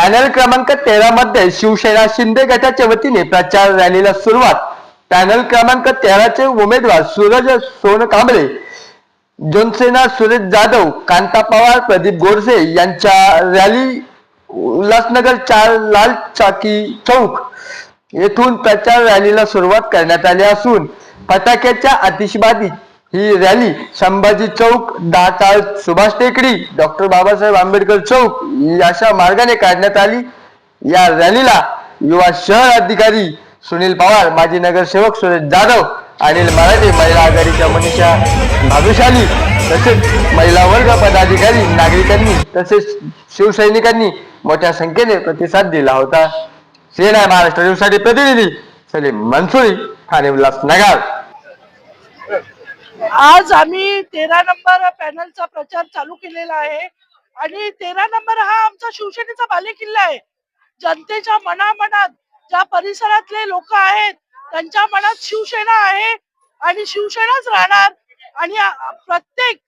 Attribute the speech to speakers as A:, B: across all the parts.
A: Panel क्रमांक तेरा मध्ये शिवसेना शिंदे गटाच्या वतीने प्रचार रॅलीला सुरुवात. पॅनल क्रमांक तेराचे उमेदवार सूरज सोनकांबळे जनसेना सुरेश जाधव कांता पवार प्रदीप गोडसे यांच्या रॅली उल्हासनगर चार लाल चाकी चौक येथून प्रचार रॅलीला सुरुवात करण्यात आली असून फटाक्याच्या आतिषबाजी ही रॅली संभाजी चौक दाताळ सुभाष टेकडी डॉक्टर बाबासाहेब आंबेडकर चौक अशा मार्गाने काढण्यात आली. या रॅलीला युवा शहर अधिकारी सुनील पवार माजी नगरसेवक सुरेश जाधव अनिल मराठे महिला आघाडीच्या मनीषा भागुशाली तसेच महिला वर्ग पदाधिकारी नागरिकांनी तसेच शिवसैनिकांनी मोठ्या संख्येने प्रतिसाद दिला होता. सेना महाराष्ट्र न्यूजसाठी प्रतिनिधी सलीम मनसुरी ठाणे उल्हासनगर
B: आज आम्ही तेरा नंबर पॅनलचा प्रचार चालू केलेला आहे. आणि तेरा नंबर हा आमचा शिवसेनेचा बालेकिल्ला आहे. जनतेच्या मनामनात ज्या परिसरातले लोक आहेत त्यांच्या मनात शिवसेना आहे आणि शिवसेनाच राहणार. आणि प्रत्येक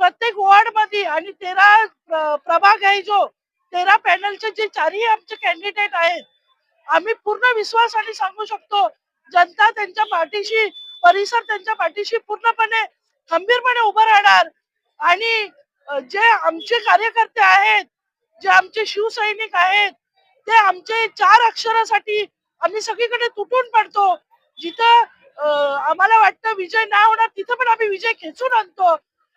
B: प्रत्येक वॉर्डमध्ये आणि तेरा प्रभाग आहे जो तेरा पॅनलचे जे चारही आमचे कॅन्डिडेट आहेत. आम्ही पूर्ण विश्वासाने सांगू शकतो जनता त्यांच्या पाठीशी परिसर त्यांच्या पाठीशी पूर्णपणे खंबीरपणे उभं राहणार. आणि जे आमचे कार्यकर्ते आहेत जे आमचे शिवसैनिक आहेत ते आमचे चार अक्षरासाठी आम्ही सगळीकडे तुटून पडतो. जिथं आम्हाला वाटतं विजय नाही होणार तिथं पण आम्ही विजय खेचून आणतो.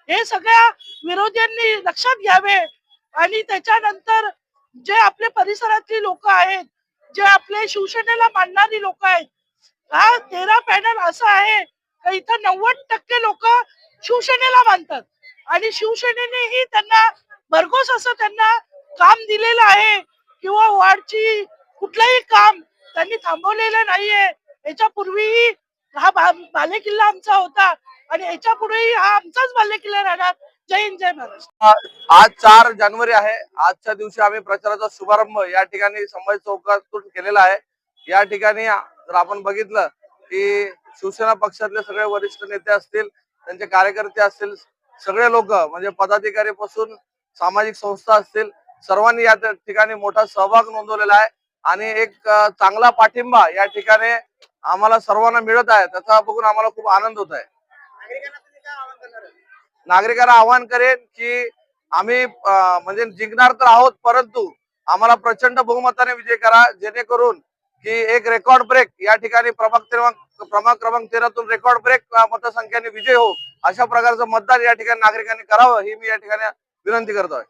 B: हे सगळ्या विरोधींनी लक्षात घ्यावे. आणि त्याच्यानंतर जे आपले परिसरातली लोक आहेत जे आपले शिवसेनेला मानणारी लोक आहेत हा तेरा पॅनल असा आहे का इथं नव्वद टक्के लोक शिवसेनेला मानतात. आणि शिवसेनेनेही त्यांना भरघोस असं त्यांना काम दिलेलं आहे. किंवा वार्डची कुठलंही काम त्यांनी थांबवलेलं नाहीये. याच्या पूर्वीही हा बालेकिल्ला आमचा होता. आणि याच्या पुढेही हा आमचाच बालेकिल्ला राहणार. जय हिंद जय महाराष्ट्र.
C: आज चार जानेवारी आहे. आजच्या दिवशी आम्ही प्रचाराचा शुभारंभ या ठिकाणी संभाजी चौकातून केलेला आहे. या ठिकाणी जर आपण बघितलं की शिवसेना पक्षातले सगळे वरिष्ठ नेते असतील त्यांचे कार्यकर्ते असतील सगळे लोक म्हणजे पदाधिकारी पासून सामाजिक संस्था असतील सर्वांनी या ठिकाणी मोठा सहभाग नोंदवलेला आहे. आणि एक चांगला पाठिंबा या ठिकाणी आम्हाला सर्वांना मिळत आहे. त्याचा बघून आम्हाला खूप आनंद होत आहे. नागरिकांना आवाहन करेन की आम्ही म्हणजे जिंकणार तर आहोत परंतु आम्हाला प्रचंड बहुमताने विजय करा जेणेकरून की एक रेकॉर्ड ब्रेक या ठिकाणी प्रभाग क्रमांक क्रमांक तेरातून रेकॉर्ड ब्रेक मतसंख्येने विजय हो अशा प्रकारचं मतदान या ठिकाणी नागरिकांनी करावं ही मी या ठिकाणी विनंती करतोय.